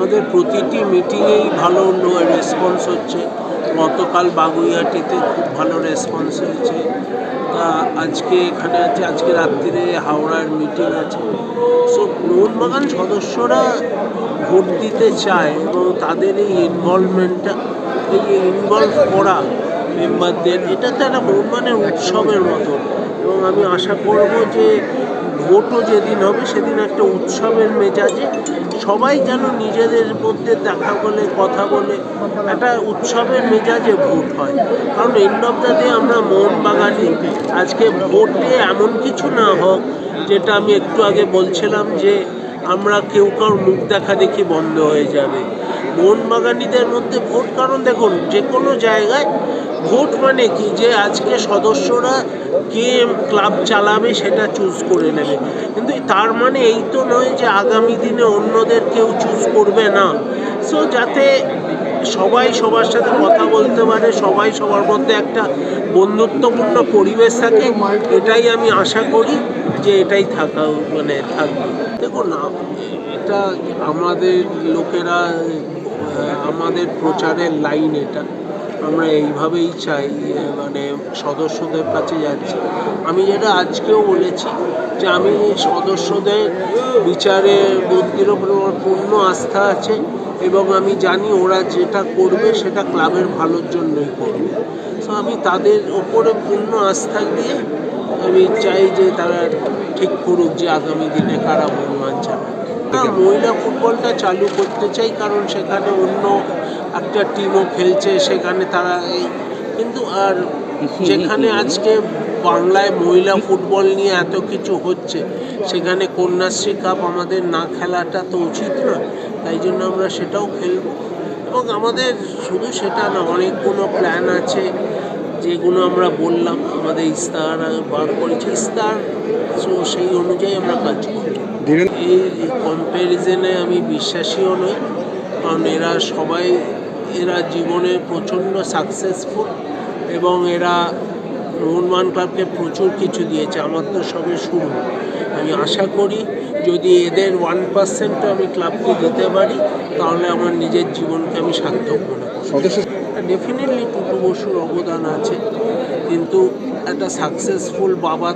আমাদের প্রতিটি মিটিংয়েই ভালো রেসপন্স হচ্ছে। গতকাল বাগুইহাটিতে খুব ভালো রেসপন্স হয়েছে। তা আজকে এখানে আছে, আজকে রাত্রিরে হাওড়ার মিটিং আছে। সো মোহনবাগান সদস্যরা ভোট দিতে চায় এবং তাদের এই ইনভলভমেন্টটা এই ইনভলভ করা মেম্বারদের এটা তো একটা মোহনবাগানের উৎসবের মতো। এবং আমি আশা করব যে ভোটও যেদিন হবে, সেদিন একটা উৎসবের মেজাজে সবাই যেন নিজেদের মধ্যে দেখা বলে, কথা বলে, একটা উৎসবের মেজাজে ভোট হয়। কারণ এন্ড অফ দ্য ডে আমরা মোহনবাগানি আজকে ভোটে এমন কিছু না হোক, যেটা আমি একটু আগে বলছিলাম যে আমরা কেউ কারোর মুখ দেখা দেখি বন্ধ হয়ে যাবে। মোহনবাগানিদের মধ্যে ভোট কারণ দেখুন, যে কোনো জায়গায় ভোট মানে কি? যে আজকে সদস্যরা কে ক্লাব চালাবে সেটা চুজ করে নেবে। কিন্তু তার মানে এই তো নয় যে আগামী দিনে অন্যদের কেউ চুজ করবে না। সো যাতে সবাই সবার সাথে কথা বলতে পারে, সবাই সবার মধ্যে একটা বন্ধুত্বপূর্ণ পরিবেশ থাকে, এটাই আমি আশা করি যে এটাই থাকা মানে থাকবে। দেখুন আ- এটা আমাদের লোকেরা আমাদের প্রচারের লাইন এটা। আমরা এইভাবেই চাই মানে সদস্যদের কাছে যাচ্ছি। আমি যেটা আজকেও বলেছি যে আমি সদস্যদের বিচারে বুদ্ধির ওপর আমার পূর্ণ আস্থা আছে এবং আমি জানি ওরা যেটা করবে সেটা ক্লাবের ভালোর জন্যই করবে। সো আমি তাদের ওপরে পূর্ণ আস্থা দিয়ে আমি চাই যে তারা ঠিক করুক যে আগামী দিনে কারা মনমান চালাবে না মহিলা ফুটবলটা চালু করতে চাই কারণ সেখানে অন্য একটা টিমও খেলছে সেখানে তারা এই কিন্তু আর যেখানে আজকে বাংলায় মহিলা ফুটবল নিয়ে এত কিছু হচ্ছে সেখানে কন্যাশ্রী কাপ আমাদের না খেলাটা তো উচিত না তাই জন্য আমরা সেটাও খেলব। এবং আমাদের শুধু সেটা না অনেকগুলো প্ল্যান আছে যেগুলো আমরা বললাম আমাদের ইস্তাহার বার করেছি ইস্তাহার সো সেই অনুযায়ী আমরা কাজ করি। এই কম্প্যারিজনে আমি বিশ্বাসীও নই কারণ এরা সবাই এরা জীবনে প্রচণ্ড সাকসেসফুল এবং এরা মোহনবাগান ক্লাবকে প্রচুর কিছু দিয়েছে আমার তো সবে শুরু। আমি আশা করি যদি এদের ওয়ান পার্সেন্টও আমি ক্লাবকে দিতে পারি তাহলে আমার নিজের জীবনকে আমি সার্থক মনে করি। ডেফিনেটলি টুটু বসুর অবদান আছে, কিন্তু একটা সাকসেসফুল বাবা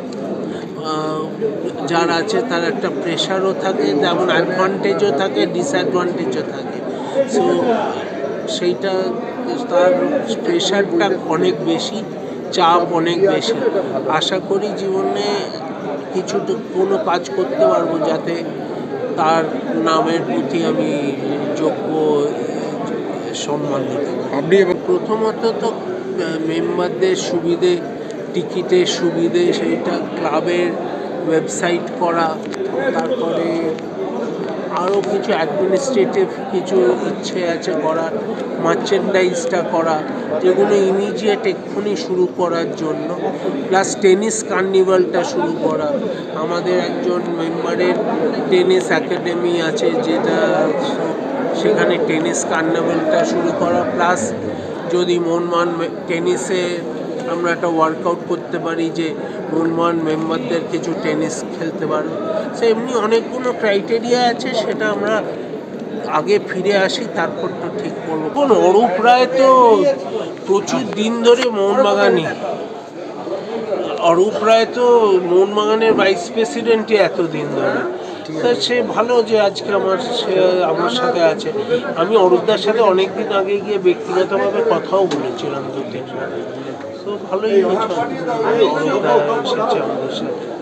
যার আছে তার একটা প্রেশারও থাকে, যেমন অ্যাডভান্টেজও থাকে ডিসঅ্যাডভান্টেজও থাকে। সো সেইটা তার প্রেশারটা অনেক বেশি, চাপ অনেক বেশি। আশা করি জীবনে কিছু কোনো কাজ করতে পারব যাতে তার নামের প্রতি আমি যোগ্য সম্মান দিতে আপনি প্রথমত তো মেম্বারদের সুবিধে, টিকিটের সুবিধে, সেইটা ক্লাবের ওয়েবসাইট করা, তারপরে আরও কিছু অ্যাডমিনিস্ট্রেটিভ কিছু ইচ্ছে আছে করার মার্চেন্ডাইজটা করা, যেগুলো ইমিডিয়েট এক্ষুনি শুরু করার জন্য প্লাস টেনিস কার্নিভালটা শুরু করা। আমাদের একজন মেম্বারের টেনিস একাডেমি আছে, যেটা সেখানে টেনিস কার্নিভালটা শুরু করা, প্লাস যদি মনমান টেনিসে আমরা একটা ওয়ার্কআউট করতে পারি যে মনমান মেম্বারদের কিছু টেনিস খেলতে পারবে সে এমনি অনেকগুলো ক্রাইটেরিয়া আছে, সেটা আমরা আগে ফিরে আসি, তারপর তো ঠিক করব। কোন অরূপ রায় তো প্রচুর দিন ধরে মোহনবাগানি। অরূপ রায় তো মোহনবাগানের ভাইস প্রেসিডেন্টই এতদিন ধরে। তা সে ভালো যে আজকে আমার, সে আমার সাথে আছে। আমি অরূপদার সাথে অনেক দিন আগে গিয়ে ব্যক্তিগতভাবে কথাও বলেছিলাম দু তিনবার তো ভালোই হয়েছে। এসেছে আমাদের সাথে।